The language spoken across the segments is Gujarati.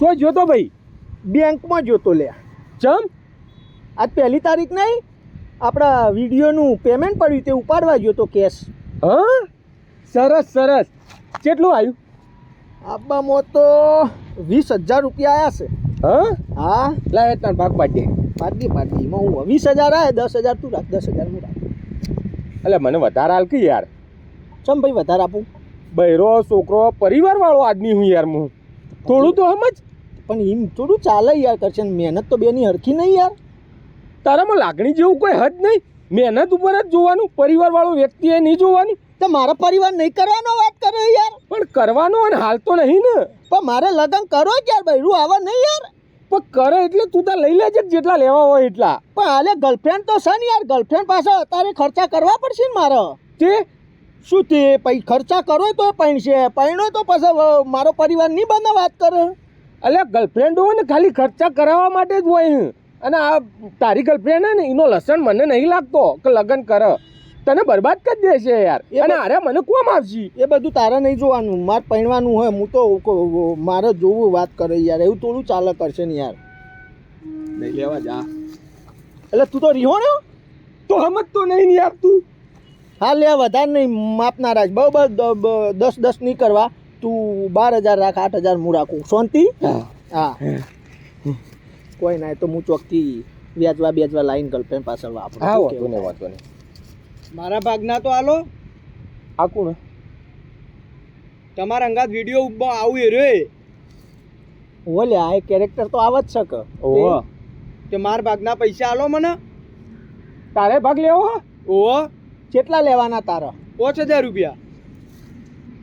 તો જોતો ભાઈ. બેંકમાં જોતો લે ચમ? આજ પહેલી તારીખ નહીં? આપણા વિડીયોનું પેમેન્ટ પડ્યું તે ઉપાડવા જોતો કેશ. હા? સરસ સરસ. કેટલું આવ્યું આબામાં તો વીસ હજાર રૂપિયા આવ્યા છે. હા? હા. લાય તાર ભાગ પાડી પાડી પાડી એમાં હું વીસ હજાર આવે દસ હજાર તું રાખ દસ હજાર હું રાખ. એટલે મને વધારે હાલ કે યાર. ચમ ભાઈ વધારે આપું? બૈરો છોકરો પરિવાર વાળો આદમી હું યાર હું. થોડું તો સમજ પણ એમ થોડું ચાલે યાર કરશે. મહેનત તો બેની હરખી નહીં યાર. તારામાં લાગણી જેવું કોઈ હદ નહીં. મહેનત ઉપર જ જોવાનું પરિવાર વાળો વ્યક્તિએ નહીં જોવાની. તો મારો પરિવાર નહીં કરવાનો વાત કરે યાર. પણ કરવાનો અને હાલ તો નહીં ને. પણ મારે લગ્ન કરો જ યાર બૈરું આવા નહીં યાર. પણ કરે એટલે તું તાર લઈ લેજે જેટલા લેવા હોય એટલા. પણ હાલે ગર્લફ્રેન્ડ તો છે ને યાર. ગર્લફ્રેન્ડ પાસે અત્યારે ખર્ચા કરવા પડશે ને મારે. તે? શું તે? પછી ખર્ચા કરો તો પૈણશે. પૈણો તો પછી મારો પરિવાર નહીં બને વાત કરે. અલ્યા ગર્લફ્રેન્ડ હોય ને ખાલી ખર્ચા કરાવવા માટે જ હોય અને આ તારી ગર્લફ્રેન્ડ હે ને એનો લસણ મને નહીં લાગતો કે લગ્ન કર. તને બરબાદ કરી દેશે યાર. અને અરે મને કોમ આવશે? એ બધું તારે નહીં જોવાનું. મારે પહેણવાનું હોય હું તો મારે જોવું વાત કરે યાર. એવું થોડું ચાલે કરશે ને યાર. નહીં લેવા જા. એટલે તું તો રિહોણ્યો તો સમજતો નહીં ને યાર તું. હા લે વધારે નહીં. માપના રાખ. બહુ બસ દસ દસ નહીં કરવા. તું બાર હજાર રાખ આઠ હજાર હું રાખું. શાંતિ? હા. કોઈ ના તો હું ચોકથી વ્યાજવા વ્યાજવા લાઈન ગર્લફ્રેન્ડ પાછળ વાપરું. હા વાંધો? નહીં વાંધો નહીં. મારા ભાગના તો હાલો. આ ને તમારા અંગાત વીડિયો આવું એ રે ઓલે આ કેરેક્ટર તો આવ જ શકે ઓહો. કે મારા ભાગના પૈસા આલો મને. તારે ભાગ લેવો? ઓહો. કેટલા લેવાના તારા? પાંચ હજાર રૂપિયા.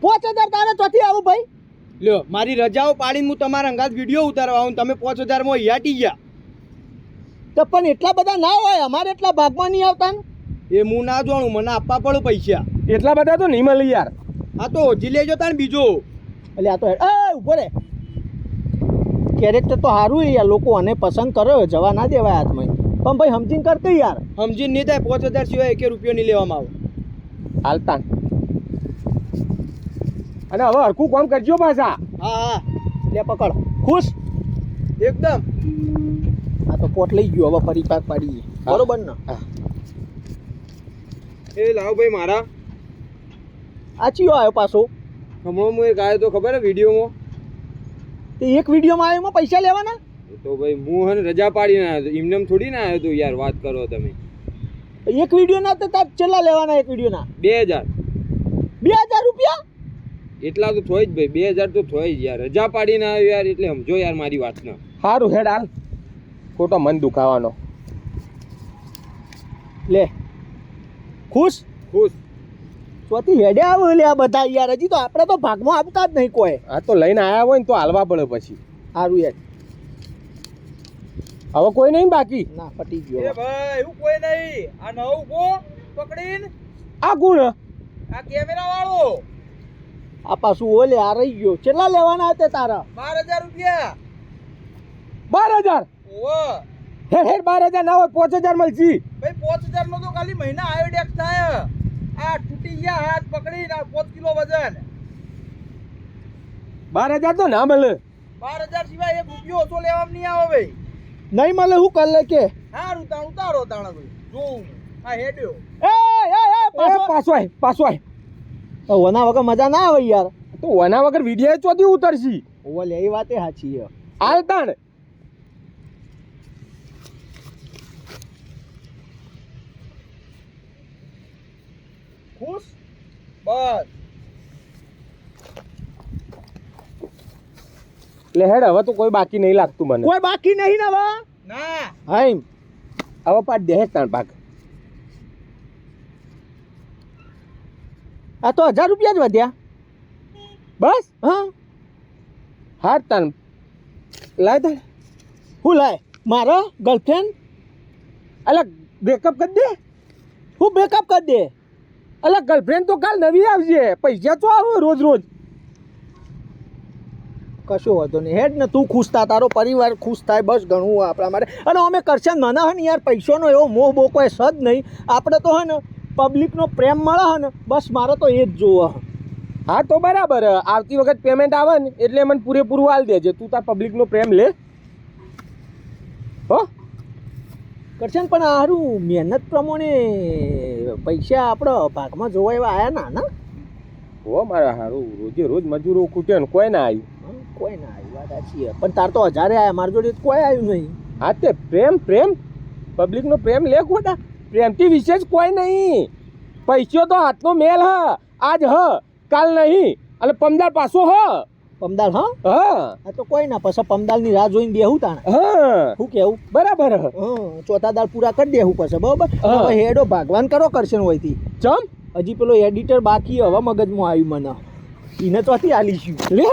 પાંચ હજાર તારે ચોથી લ્યો મારી રજાઓ પાડીને હું તમારા અંગાત વીડિયો ઉતારવા આવું તમે પાંચ હજારમાં યાટી ગયા. તો પણ એટલા બધા ના હોય અમારે એટલા ભાગમાં નહીં આવતા ને? એ હું ના જાણું મને આપવા પડે પૈસા. એટલા બધા તો નહીં મળે યાર. આ તો ઓછી લેજો ને બીજો. એટલે આ તો એ ઊભો રે. કેરેક્ટર તો સારું એ યાર લોકો આને પસંદ કર્યો જવા ના દેવાય હાથમાં. પણ ભાઈ સમજીને કરતી યાર. સમજીને નહીં થાય પાંચ હજાર સિવાય એક રૂપિયો નહીં લેવામાં આવે. હાલતા અને હવે હરખું કામ કરજો પાછા. હા હા. લે પકડ. ખુશ? એકદમ. આ તો કોટ લઈ ગયો હવે ફરી પાક પાડીએ. બરોબર ને? એ લાવ ભાઈ મારા. આ ચિયો આવ્યો પાછો. હમણાં હું એક આવ્યો તો ખબર હે વિડીયોમાં? તે એક વિડીયોમાં આવ્યો એમાં પૈસા લેવાના? તો ભાઈ હું હે ને રજા પાડીને આવ્યો તો એમને થોડી ના આવ્યો તો યાર વાત કરો તમે. એક વીડિયો ના તો તાર ચેલા લેવાના એક વીડિયો ના બે હજાર. બે હજાર રૂપિયા? એટલા તો થોય જ ભાઈ બે હજાર તો થોય જ યાર. રજા પાડીને આવ્યો યાર એટલે સમજો યાર મારી વાતને. સારું હેડ હાલ. ખોટો મન દુખાવાનો. લે. ખુશ? ખુશ. ચોથી હેડે આવે લે આ બધા યાર. હજી તો આપણે તો ભાગમાં આપતા જ નહીં કોઈ. આ તો લઈને આયા હોય ને તો હાલવા પડે પછી. સારું યાર. હવે કોઈ નહીં બાકી? ના પટી ગયો. ભાઈ એવું કોઈ નહીં. આ નવું કો પકડીને? આ ગુણ આ કેમેરા વાળો આ પાછું ઓલે આ રહી ગયો. કેટલા લેવાના હતા તારા? બાર હજાર રૂપિયા. બાર હજાર? હેડ હેડ બાર હજાર ના હોય પાંચ હજાર મળશે. ભાઈ પાંચ હજાર નો તો ખાલી મહિના આયોડેક્સ થાય. આ તૂટી ગયા હાથ પકડીને ના પાંચ કિલો વજન. બાર હજાર તો ના મળે. બાર હજાર સિવાય એક રૂપિયો ઓછો લેવામાં નહીં આવે ભાઈ. નહીં મળે હું કર લે કે. હા તાણ ઉતારો તાણા ભાઈ. જોઉં. આ હેડ્યો. એ એ પાછો પાછો આય પાછો આય. ઓના વગર મજા ના આવે યાર. તો વના વગર વીડિયો ચોથી ઉતરશી. ઓલે એ વાતે સાચી છે. હાલ તાણ. ખુશ? બસ. લે હેડ હવે તો કોઈ બાકી નહીં લાગતું મને. કોઈ બાકી નહીં ને હવે? ના. હાઈમ. હવે પાડ દે હેડ તાણ ભાગ આ તો હજાર રૂપિયા જ વધ્યા. બસ, હા. હાર તાણ લાય તાર હું લાય? મારો ગર્લફ્રેન્ડ અલા બ્રેકઅપ કરી દે? હું બ્રેકઅપ કરી દે? અલા ગર્લફ્રેન્ડ તો કાલ નવી આવશે પૈસા તો આવે રોજ રોજ. કશો વાંધો નહીં. હેડ ને તું ખુશ થા. તારો પરિવાર ખુશ થાય. બસ ઘણું આપણા માટે. અને અમે કરશે મને હે ને યાર. પૈસાનો એવો મોહ બોકો એ સદ નહીં. આપણે તો હે ને પબ્લિકનો પ્રેમ મળે હે ને બસ મારે તો એ જ જોવો હે. હા તો બરાબર. આવતી વખત પેમેન્ટ આવે ને એટલે મને પૂરેપૂરું હાલ દેજે. તું તાર પબ્લિકનો પ્રેમ લે. હો? કરશે ને પણ સારું મહેનત પ્રમાણે પૈસા આપણો ભાગમાં જોવા એવા આવ્યા ના ના? હો મારા હારું. રોજે રોજ મજૂરો ખૂટ્યો ને કોઈ ના આવ્યું કોઈ ના આવ્યું વાત સાચી પણ તાર તો હજારે આવ્યા મારી જોડે કોઈ આવ્યું નહીં. હા તે પ્રેમ પ્રેમ. પબ્લિકનો પ્રેમ લે ખોટા. પ્રેમથી વિશેષ કોઈ નહીં. પૈસો તો હાથનો મેલ હ. આજ હ કાલ નહીં. અને પમદાર પાછો હ. પમદાલ હા? હા. આ તો કોઈ ના પછી પમદાલની રાહ જોઈને બેહું તાણે. હા. શું કેવું? બરાબર હ. ચોથા દાળ પૂરા કરી દેવું પછી બરોબર. હવે હેડો ભાગવાન કરો કરશે હોયથી ચમ? હજી પેલો એડિટર બાકી હવે મગજમાં આવ્યું મને. એને તો આલીશું. લે.